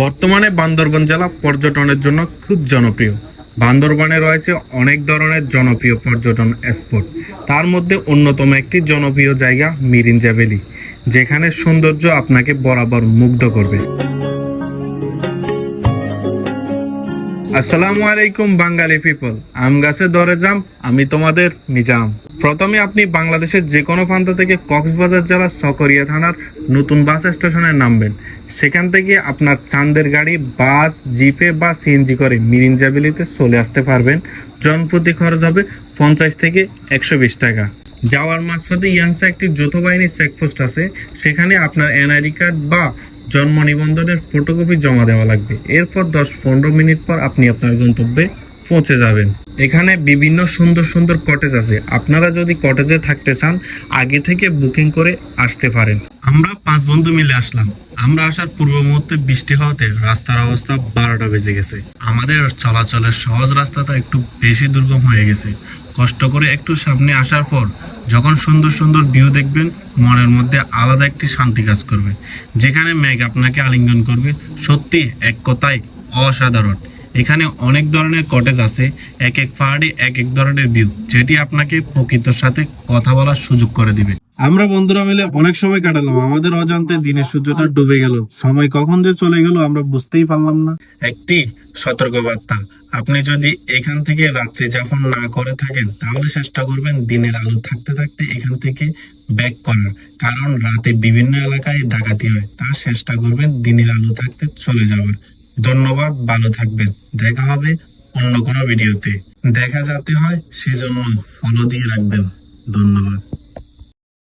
বর্তমানে বান্দরবান জেলা পর্যটনের জন্য খুব জনপ্রিয়। বান্দরবানে রয়েছে অনেক ধরনের জনপ্রিয় পর্যটন স্পট। তার মধ্যে অন্যতম একটি জনপ্রিয় জায়গা মিরিঞ্জা ভ্যালি, যেখানে সৌন্দর্য আপনাকে বরাবর মুগ্ধ করবে। আসসালামু আলাইকুম বাঙালি পিপল আম গাছে ধরে যাম আমি তোমাদের নিজাম। প্রথমে আপনি বাংলাদেশের যে কোনো প্রান্ত থেকে কক্সবাজার জেলার সকরিয়া থানার নতুন বাস স্টেশনে নামবেন। সেখান থেকে আপনার চান্দের গাড়ি, বাস, জিপে বা সিএনজি করে মিরিঞ্জাবিলিতে চলে আসতে পারবেন। জনপ্রতি খরচ হবে পঞ্চাশ থেকে একশো বিশ টাকা। যাওয়ার মাঝপথে ইয়াংসা একটি যৌথ বাহিনীর চেকপোস্ট আছে। সেখানে আপনার এনআইডি কার্ড বা জন্ম নিবন্ধনের ফটোকপি জমা দেওয়া লাগবে। এরপর দশ পনেরো মিনিট পর আপনি আপনার গন্তব্যে পৌঁছে যাবেন। এখানে বিভিন্ন সুন্দর সুন্দর কটেজ আছে। আপনারা যদি কটেজে থাকতে চান, আগে থেকে বুকিং করে আসতে পারেন। আমরা পাঁচ বন্ধু মিলে আসলাম। আমরা আসার পূর্ব মুহূর্তে বৃষ্টি হওয়াতে রাস্তার অবস্থা বারোটা বেজে গেছে। আমাদের চলাচলের সহজ রাস্তাটা একটু বেশি দুর্গম হয়ে গেছে। কষ্ট করে একটু সামনে আসার পর যখন সুন্দর সুন্দর ভিউ দেখবেন, মনের মধ্যে আলাদা একটি শান্তি কাজ করবে। যেখানে মেঘ আপনাকে আলিঙ্গন করবে, সত্যি এক কথায় অসাধারণ। এখানে অনেক ধরনের কটেজ আছে এক এক পাহাড়ে এক এক ধরনের ভিউ যেটি আপনাকে প্রকৃতির সাথে কথা বলার সুযোগ করে দিবে। আমরা বন্ধুরা মিলে অনেক সময় কাটালাম আমাদের অজান্তে দিনের সূর্যটা ডুবে গেল সময় কখন যে চলে গেল আমরা বুঝতেই পারলাম না। একটি সতর্কবার্তা আপনি যদি এখান থেকে রাত্রি যাপন না করে থাকেন তাহলে চেষ্টা করবেন দিনের আলো থাকতে থাকতে এখান থেকে ব্যাক করার কারণ রাতে বিভিন্ন এলাকায় ডাকাতি হয় তা চেষ্টা করবেন দিনের আলো থাকতে চলে যাওয়ার। ধন্যবাদ, ভালো থাকবেন। দেখা হবে অন্য কোনো ভিডিওতে। দেখা যাতে হয়, সেজন্য ফলো দিয়ে রাখবেন। ধন্যবাদ।